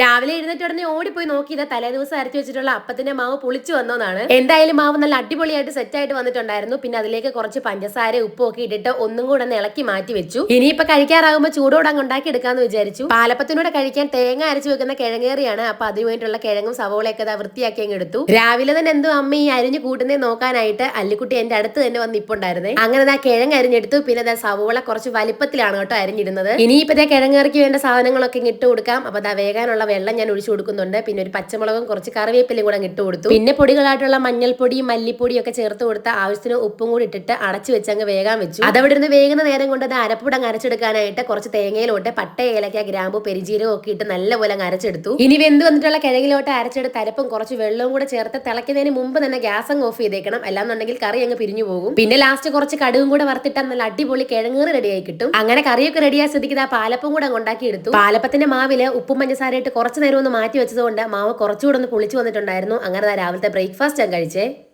രാവിലെ എഴുന്നേറ്റ് ഉടനെ ഓടിപ്പോയി ഇതാ തലേ ദിവസം അരച്ചു വെച്ചിട്ടുള്ള അപ്പത്തിന്റെ മാവ് പുളിച്ചു വന്നതാണ് എന്തായാലും മാവ് നല്ല അടിപൊളിയായിട്ട് സെറ്റ് ആയിട്ട് വന്നിട്ടുണ്ടായിരുന്നു. പിന്നെ അതിലേക്ക് കുറച്ച് പഞ്ചസാര ഉപ്പും ഒക്കെ ഇട്ടിട്ട് ഒന്നും കൂടെ ഒന്ന് ഇളക്കി മാറ്റി വെച്ചു. ഇനിയിപ്പോ കഴിക്കാറാകുമ്പോൾ ചൂടോടെ അങ്ങ് ഉണ്ടാക്കി എടുക്കാന്ന് വിചാരിച്ചു. പാലപ്പത്തിനോട് കഴിക്കാൻ തേങ്ങ അരച്ചു വെക്കുന്ന കിഴങ്ങേറിയാണ്. അപ്പൊ അതിനുവേണ്ടിയുള്ള കിഴങ്ങും സവോളയൊക്കെ അതാ വൃത്തിയാക്കി അങ്ങ് എടുത്തു. രാവിലെ തന്നെ എന്തോ അമ്മ ഈ അരിഞ്ഞു കൂട്ടുന്നേ നോക്കാനായിട്ട് അല്ലിക്കുട്ടി എന്റെ അടുത്ത് തന്നെ വന്ന് ഇപ്പുണ്ടായിരുന്നേ അങ്ങനെ ഞാൻ കിഴങ്ങ് അരിഞ്ഞെടുത്തു. പിന്നെ അതാ സവോള കുറച്ച് വലിപ്പത്തിലാണ് കേട്ടോ അരിഞ്ഞിടുന്നത് ഇനിയിപ്പോ കിഴങ്ങേറിക്ക് വേണ്ട സാധനങ്ങളൊക്കെ ഇട്ട് കൊടുക്കാം. അപ്പൊ ദാ വേകാനുള്ള വെള്ളം ഞാൻ ഒഴിച്ചു കൊടുക്കുന്നുണ്ട്. പിന്നെ ഒരു പച്ചമുളകും കുറച്ച് കറിവേപ്പിലയും കൂടെ ഇട്ട് കൊടുത്തു. പിന്നെ പൊടികളായിട്ടുള്ള മഞ്ഞൾപ്പൊടിയും മല്ലിപ്പൊടിയും ഒക്കെ ചേർത്ത് കൊടുത്ത ആവശ്യത്തിന് ഉപ്പും കൂടി ഇട്ടിട്ട് അടച്ചു വെച്ച് അങ്ങ് വേഗം വെച്ചു. അതവിടെ ഇരുന്ന് വേഗുന്ന നേരം കൊണ്ട് അത് അരപ്പൂടെ അരച്ചെടുക്കാനായിട്ട് കുറച്ച് തേങ്ങയിലോട്ട് പട്ട ഏലക്ക ഗ്രാമ്പു പെരിജീരകം ഒക്കെ ഇട്ട് നല്ലപോലെ അരച്ചെടുത്തു. ഇനി വെന്ത് വന്നിട്ടുള്ള കിഴങ്ങിലോട്ട് അരച്ചെടുത്ത് അരപ്പും കുറച്ച് വെള്ളവും കൂടെ ചേർത്ത് തിളയ്ക്കുന്നതിന് മുമ്പ് തന്നെ ഗ്യാസ് അങ്ങ് ഓഫ് ചെയ്തേക്കണം. അല്ലാന്നുണ്ടെങ്കിൽ കറി അങ്ങ് പിരിഞ്ഞു പോകും. പിന്നെ ലാസ്റ്റ് കുറച്ച് കടുകും കൂടെ വറുത്തിട്ടാൽ നല്ല അടിപൊളി കിഴങ്ങേറ് റെഡിയായി കിട്ടും. അങ്ങനെ കറിയൊക്കെ റെഡിയായി ശ്രദ്ധിക്കുന്ന ആ പാലപ്പം കൂടെ അങ്ങ് ഉണ്ടാക്കി എടുത്തു പാലപ്പത്തിന്റെ മാവിൽ ഉപ്പും പഞ്ചസാര ഇട്ട് കുറച്ച് നേരം ഒന്ന് മാറ്റി വെച്ചതുകൊണ്ട് മാവ് കുറച്ചുകൂടെ ഒന്ന് പൊളിച്ചു വന്നിട്ടുണ്ടായിരുന്നു. അങ്ങനെ രാവിലത്തെ ബ്രേക്ക്ഫാസ്റ്റ് ഞാൻ കഴിച്ചേ.